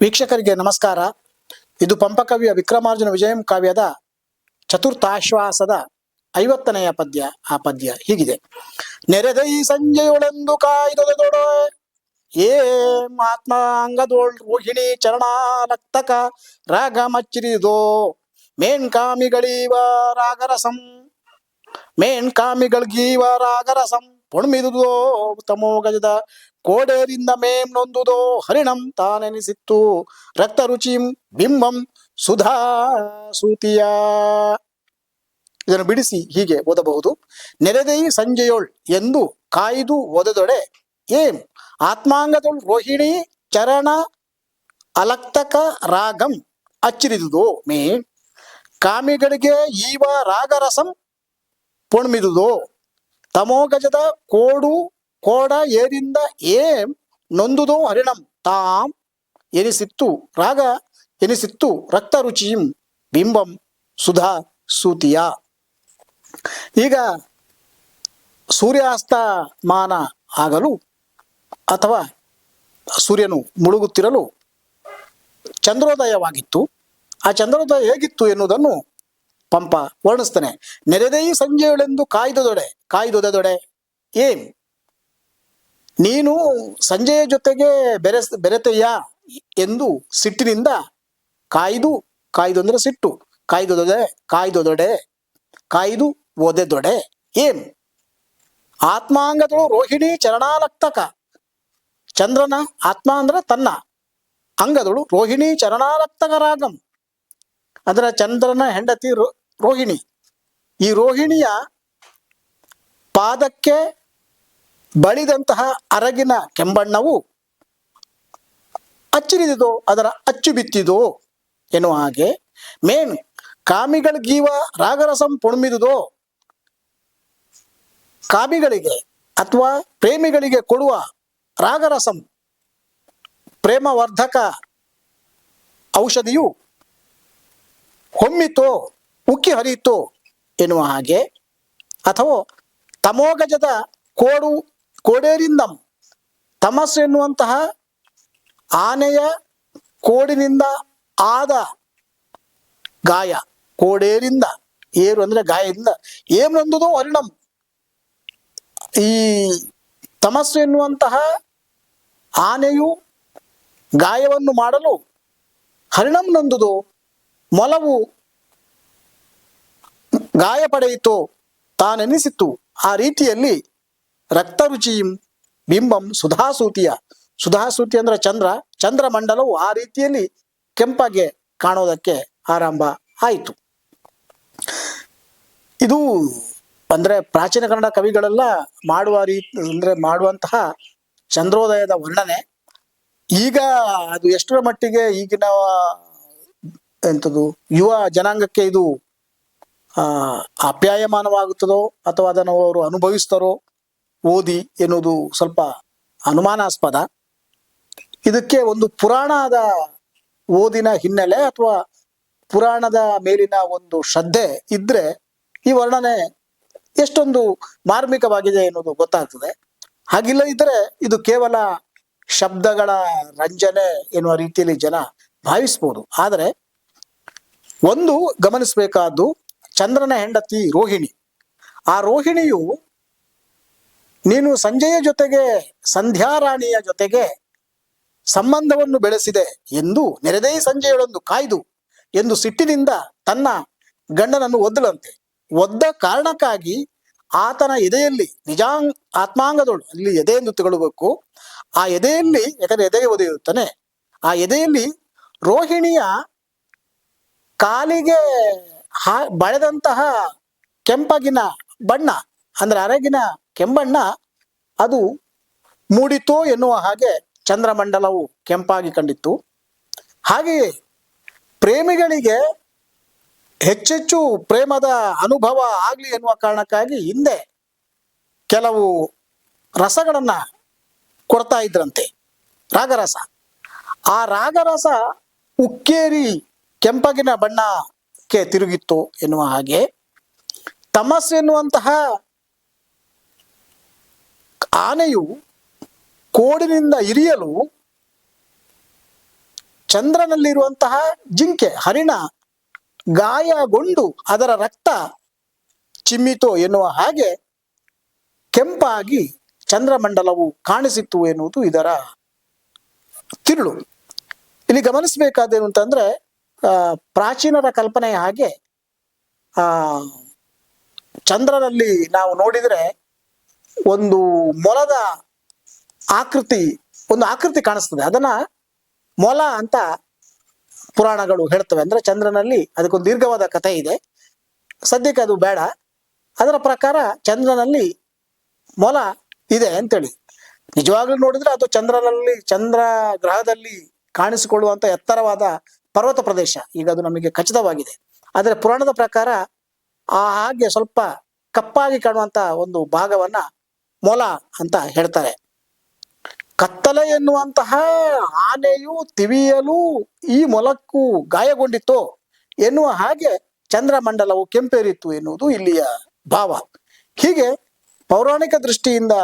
ವೀಕ್ಷಕರಿಗೆ ನಮಸ್ಕಾರ. ಇದು ಪಂಪಕವಿಯ ವಿಕ್ರಮಾರ್ಜುನ ವಿಜಯಂ ಕಾವ್ಯದ ಚತುರ್ಥಾಶ್ವಾಸದ ಐವತ್ತನೆಯ ಪದ್ಯ. ಆ ಪದ್ಯ ಹೀಗಿದೆ. ನೆರೆದೈ ಸಂಜೆಯೊಳೆಂದು ಕಾಯ್ದೊದೊಡ ಏ ಮಾತ್ಮಾಂಗದೋಳ್ ರೋಹಿಣಿ ಚರಣಾಲಕ್ತಕ ರಾಗ ಮಚ್ಚಿರಿದೋ. ಮೇನ್ ಕಾಮಿಗಳೀವ ರಾಗರಸಂ. ಮೇನ್ ಕಾಮಿಗಳ್ಗೀವ ರಾಗರಸಂ. ಪೊಣ್ಮಿದುದೋ ತಮೋ ಗಜದ. ಕೋಡೇರಿಂದ ಮೇಂ ನೊಂದುದೋ ಹರಿಣಂ ತಾನೆನಿಸಿತ್ತು. ರಕ್ತ ರುಚಿಂ ಬಿಂಬಂ ಸುಧಾ ಸೂತಿಯ. ಇದನ್ನು ಬಿಡಿಸಿ ಹೀಗೆ ಓದಬಹುದು. ನೆರೆದೈ ಸಂಜೆಯೋಳ್ ಎಂದು ಕಾಯ್ದು ಓದದೊಡೆ ಏಂ ಆತ್ಮಾಂಗದೊಳ್ ರೋಹಿಣಿ ಚರಣ ಅಲಕ್ತಕ ರಾಗಂ ಅಚ್ಚಿರಿದುದು ಮೇ? ಕಾಮಿಗಳಿಗೆ ಈವ ರಾಗರಸಂ ಪೊಣ್ಮಿದುದು? ತಮೋಗಜದ ಕೋಡು, ಕೋಡ ಏರಿಂದ ಏಂ ನೊಂದುದೋ ಹರಿಣಂ. ತಾಂ ಎನಿಸಿತ್ತು ರಾಗ, ಎನಿಸಿತ್ತು ರಕ್ತ ರುಚಿಯಂ. ಬಿಂಬಂ ಸುಧಾ ಸೂತಿಯ. ಈಗ ಸೂರ್ಯಾಸ್ತಮಾನ ಆಗಲು ಅಥವಾ ಸೂರ್ಯನು ಮುಳುಗುತ್ತಿರಲು ಚಂದ್ರೋದಯವಾಗಿತ್ತು. ಆ ಚಂದ್ರೋದಯ ಹೇಗಿತ್ತು ಎನ್ನುವುದನ್ನು ಪಂಪ ವರ್ಣಿಸ್ತಾನೆ. ನೆರೆದೈ ಸಂಜೆಯಳೆಂದು ಕಾಯ್ದೊದ ದೊಡೆ ಏನ್? ನೀನು ಸಂಜೆಯ ಜೊತೆಗೆ ಬೆರೆ ಬೆರೆತೆಯ ಎಂದು ಸಿಟ್ಟಿನಿಂದ ಕಾಯ್ದು ಕಾಯ್ದು ಅಂದ್ರೆ ಸಿಟ್ಟು. ಕಾಯ್ದೊದೊಡೆ ಕಾಯ್ದೊದೊಡೆ. ಕಾಯ್ದು ಓದೆದೊಡೆ ಏನ್? ಆತ್ಮಾಂಗದಳು ರೋಹಿಣಿ ಚರಣಾಲಕ್ತಕ. ಚಂದ್ರನ ಆತ್ಮ ಅಂದ್ರೆ ತನ್ನ. ಅಂಗದಳು ರೋಹಿಣಿ ಚರಣಾಲಕ್ತಕ ರಾಗಂ. ಅಂದ್ರೆ ಚಂದ್ರನ ಹೆಂಡತಿ ರೋಹಿಣಿ. ಈ ರೋಹಿಣಿಯ ಪಾದಕ್ಕೆ ಬಳಿದಂತಹ ಅರಗಿನ ಕೆಂಬಣ್ಣವು ಅಚ್ಚಿರಿದಿದೋ, ಅದರ ಅಚ್ಚು ಬಿತ್ತಿದೋ ಎನ್ನುವ ಹಾಗೆ ಮೇನ್ ಕಾಮಿಗಳಿಗೀವ ರಾಗರಸಂ ಪುಣಮಿದುದೋ ಕಾಮಿಗಳಿಗೆ ಅಥವಾ ಪ್ರೇಮಿಗಳಿಗೆ ಕೊಡುವ ರಾಗರಸಂ ಪ್ರೇಮವರ್ಧಕ ಔಷಧಿಯು ಹೊಮ್ಮಿತೋ ಉಕ್ಕಿ ಹರಿಯಿತು ಎನ್ನುವ ಹಾಗೆ ಅಥವಾ ತಮೋಗಜದ ಕೋಡು ಕೋಡೇರಿಂದಂ, ತಮಸ್ಸು ಎನ್ನುವಂತಹ ಆನೆಯ ಕೋಡಿನಿಂದ ಆದ ಗಾಯ, ಕೋಡೇರಿಂದ, ಏರು ಅಂದ್ರೆ ಗಾಯದಿಂದ ಏನೊಂದುದೋ ಹರಿಣಂ. ಈ ತಮಸ್ಸು ಎನ್ನುವಂತಹ ಆನೆಯು ಗಾಯವನ್ನು ಮಾಡಲು ಹರಿಣಂ ನಂದುದು, ಮೊಲವು ಗಾಯ ಪಡೆಯಿತು ತಾನೆನಿಸಿತು. ಆ ರೀತಿಯಲ್ಲಿ ರಕ್ತ ರುಚಿಯಂ ಬಿಂಬಂ ಸುಧಾಸೂತಿಯ. ಸುಧಾಸೂತಿ ಅಂದ್ರೆ ಚಂದ್ರ, ಚಂದ್ರಮಂಡಲವು ಆ ರೀತಿಯಲ್ಲಿ ಕೆಂಪಾಗೆ ಕಾಣೋದಕ್ಕೆ ಆರಂಭ ಆಯಿತು. ಇದು ಅಂದ್ರೆ ಪ್ರಾಚೀನ ಕನ್ನಡ ಕವಿಗಳೆಲ್ಲ ಮಾಡುವ ರೀತಿ ಅಂದ್ರೆ ಮಾಡುವಂತಹ ಚಂದ್ರೋದಯದ ವರ್ಣನೆ. ಈಗ ಅದು ಎಷ್ಟರ ಮಟ್ಟಿಗೆ ಈಗಿನ ಎಂಥದ್ದು ಯುವ ಜನಾಂಗಕ್ಕೆ ಇದು ಆ, ಅಪ್ಯಾಯಮಾನವಾಗುತ್ತದೋ ಅಥವಾ ಅದನ್ನು ಅವರು ಅನುಭವಿಸ್ತಾರೋ ಓದಿ ಎನ್ನುವುದು ಸ್ವಲ್ಪ ಅನುಮಾನಾಸ್ಪದ. ಇದಕ್ಕೆ ಒಂದು ಪುರಾಣದ ಓದಿನ ಹಿನ್ನೆಲೆ ಅಥವಾ ಪುರಾಣದ ಮೇಲಿನ ಒಂದು ಶ್ರದ್ಧೆ ಇದ್ರೆ ಈ ವರ್ಣನೆ ಎಷ್ಟೊಂದು ಮಾರ್ಮಿಕವಾಗಿದೆ ಎನ್ನುವುದು ಗೊತ್ತಾಗ್ತದೆ. ಹಾಗಿಲ್ಲ ಇದ್ರೆ ಇದು ಕೇವಲ ಶಬ್ದಗಳ ರಂಜನೆ ಎನ್ನುವ ರೀತಿಯಲ್ಲಿ ಜನ ಭಾವಿಸ್ಬೋದು. ಆದರೆ ಒಂದು ಗಮನಿಸಬೇಕಾದ್ದು ಚಂದ್ರನ ಹೆಂಡತಿ ರೋಹಿಣಿ. ಆ ರೋಹಿಣಿಯು ನೀನು ಸಂಜೆಯ ಜೊತೆಗೆ ಸಂಧ್ಯಾರಾಣಿಯ ಜೊತೆಗೆ ಸಂಬಂಧವನ್ನು ಬೆಳೆಸಿದೆ ಎಂದು ನೆರೆದೇ ಸಂಜೆಯೊಳೊಂದು ಕಾಯ್ದು ಎಂದು ಸಿಟ್ಟಿನಿಂದ ತನ್ನ ಗಂಡನನ್ನು ಒದ್ದಲಂತೆ ಒದ್ದ ಕಾರಣಕ್ಕಾಗಿ ಆತನ ಎದೆಯಲ್ಲಿ ನಿಜಾಂಗ್ ಆತ್ಮಾಂಗದೊಳು ಅಲ್ಲಿ ಎದೆ ಎಂದು ತಗೊಳ್ಬೇಕು ಆ ಎದೆಯಲ್ಲಿ, ಯಾಕಂದ್ರೆ ಎದೆಗೆ ಒದೆಯುತ್ತಾನೆ, ಆ ಎದೆಯಲ್ಲಿ ರೋಹಿಣಿಯ ಕಾಲಿಗೆ ಹಾ, ಬಳೆದಂತಹ ಕೆಂಪಗಿನ ಬಣ್ಣ, ಅಂದ್ರೆ ಅರಗಿನ ಕೆಂಬಣ್ಣ, ಅದು ಮೂಡಿತೋ ಎನ್ನುವ ಹಾಗೆ ಚಂದ್ರಮಂಡಲವು ಕೆಂಪಾಗಿ ಕಂಡಿತ್ತು. ಹಾಗೆಯೇ ಪ್ರೇಮಿಗಳಿಗೆ ಹೆಚ್ಚೆಚ್ಚು ಪ್ರೇಮದ ಅನುಭವ ಆಗಲಿ ಎನ್ನುವ ಕಾರಣಕ್ಕಾಗಿ ಹಿಂದೆ ಕೆಲವು ರಸಗಳನ್ನ ಕೊಡ್ತಾ ಇದ್ರಂತೆ, ರಾಗರಸ. ಆ ರಾಗರಸ ಉಕ್ಕೇರಿ ಕೆಂಪಗಿನ ಬಣ್ಣಕ್ಕೆ ತಿರುಗಿತ್ತು ಎನ್ನುವ ಹಾಗೆ ತಮಸ್ ಎನ್ನುವಂತಹ ಆನೆಯು ಕೋಡಿನಿಂದ ಇರಿಯಲು ಚಂದ್ರನಲ್ಲಿರುವಂತಹ ಜಿಂಕೆ, ಹರಿಣ ಗಾಯಗೊಂಡು ಅದರ ರಕ್ತ ಚಿಮ್ಮಿತೋ ಎನ್ನುವ ಹಾಗೆ ಕೆಂಪಾಗಿ ಚಂದ್ರಮಂಡಲವು ಕಾಣಿಸಿತ್ತು ಎನ್ನುವುದು ಇದರ ತಿರುಳು. ಇಲ್ಲಿ ಗಮನಿಸಬೇಕಾದೇನು ಅಂತಂದ್ರೆ ಪ್ರಾಚೀನರ ಕಲ್ಪನೆಯ ಹಾಗೆ, ಆ, ಚಂದ್ರನಲ್ಲಿ ನಾವು ನೋಡಿದರೆ ಒಂದು ಮೊಲದ ಆಕೃತಿ, ಒಂದು ಆಕೃತಿ ಕಾಣಿಸ್ತದೆ. ಅದನ್ನ ಮೊಲ ಅಂತ ಪುರಾಣಗಳು ಹೇಳ್ತವೆ. ಅಂದ್ರೆ ಚಂದ್ರನಲ್ಲಿ ಅದಕ್ಕೊಂದು ದೀರ್ಘವಾದ ಕಥೆ ಇದೆ. ಸದ್ಯಕ್ಕೆ ಅದು ಬೇಡ. ಅದರ ಪ್ರಕಾರ ಚಂದ್ರನಲ್ಲಿ ಮೊಲ ಇದೆ ಅಂತೇಳಿ. ನಿಜವಾಗ್ಲೂ ನೋಡಿದ್ರೆ ಅದು ಚಂದ್ರನಲ್ಲಿ, ಚಂದ್ರ ಗ್ರಹದಲ್ಲಿ ಕಾಣಿಸಿಕೊಳ್ಳುವಂತ ಎತ್ತರವಾದ ಪರ್ವತ ಪ್ರದೇಶ. ಈಗ ಅದು ನಮಗೆ ಖಚಿತವಾಗಿದೆ. ಆದರೆ ಪುರಾಣದ ಪ್ರಕಾರ ಆ ಹಾಗೆ ಸ್ವಲ್ಪ ಕಪ್ಪಾಗಿ ಕಾಣುವಂತ ಒಂದು ಭಾಗವನ್ನ ಮೊಲ ಅಂತ ಹೇಳ್ತಾರೆ. ಕತ್ತಲೆ ಎನ್ನುವಂತಹ ಆನೆಯು ತಿವಿಯಲು ಈ ಮೊಲಕ್ಕೂ ಗಾಯಗೊಂಡಿತ್ತು ಎನ್ನುವ ಹಾಗೆ ಚಂದ್ರಮಂಡಲವು ಕೆಂಪೇರಿತ್ತು ಎನ್ನುವುದು ಇಲ್ಲಿಯ ಭಾವ. ಹೀಗೆ ಪೌರಾಣಿಕ ದೃಷ್ಟಿಯಿಂದ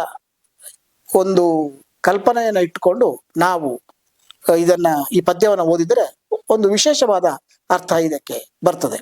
ಒಂದು ಕಲ್ಪನೆಯನ್ನು ಇಟ್ಟುಕೊಂಡು ನಾವು ಇದನ್ನ ಈ ಪದ್ಯವನ್ನು ಓದಿದರೆ ಒಂದು ವಿಶೇಷವಾದ ಅರ್ಥ ಇದಕ್ಕೆ ಬರ್ತದೆ.